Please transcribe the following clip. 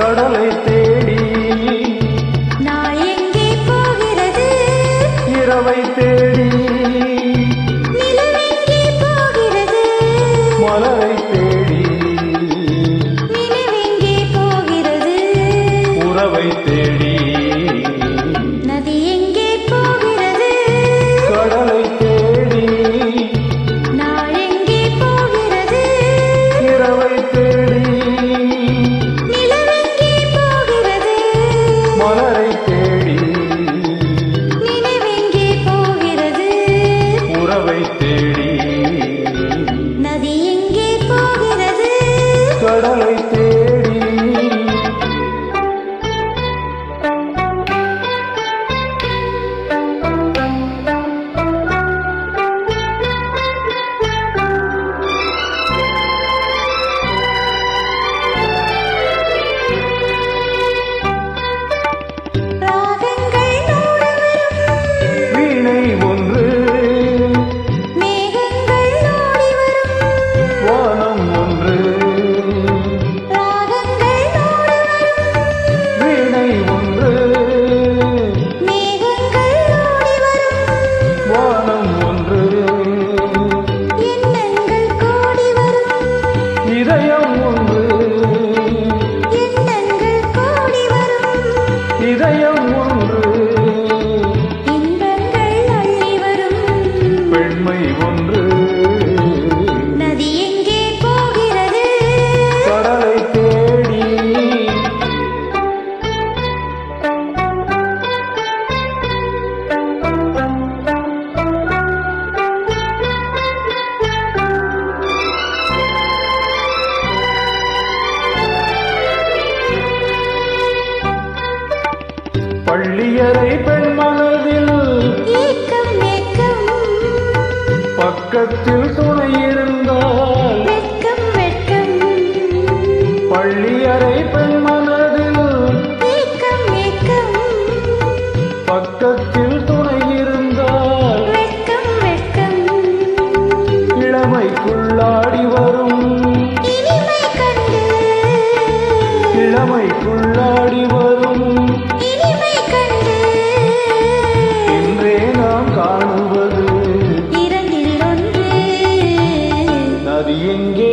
கடலை தேடி. நாய் எங்கே போகிறது? இரவை தேடி. மலரை தேடி நினைவெங்கே போகிறது? உறவை தேடி நதி எங்கே போகிறது? கடலை உண்மை ஒன்று. நதி எங்கே போகிறது? கடலை தேடி. பள்ளியறை உள்ளத்தில் துணை அது எங்கே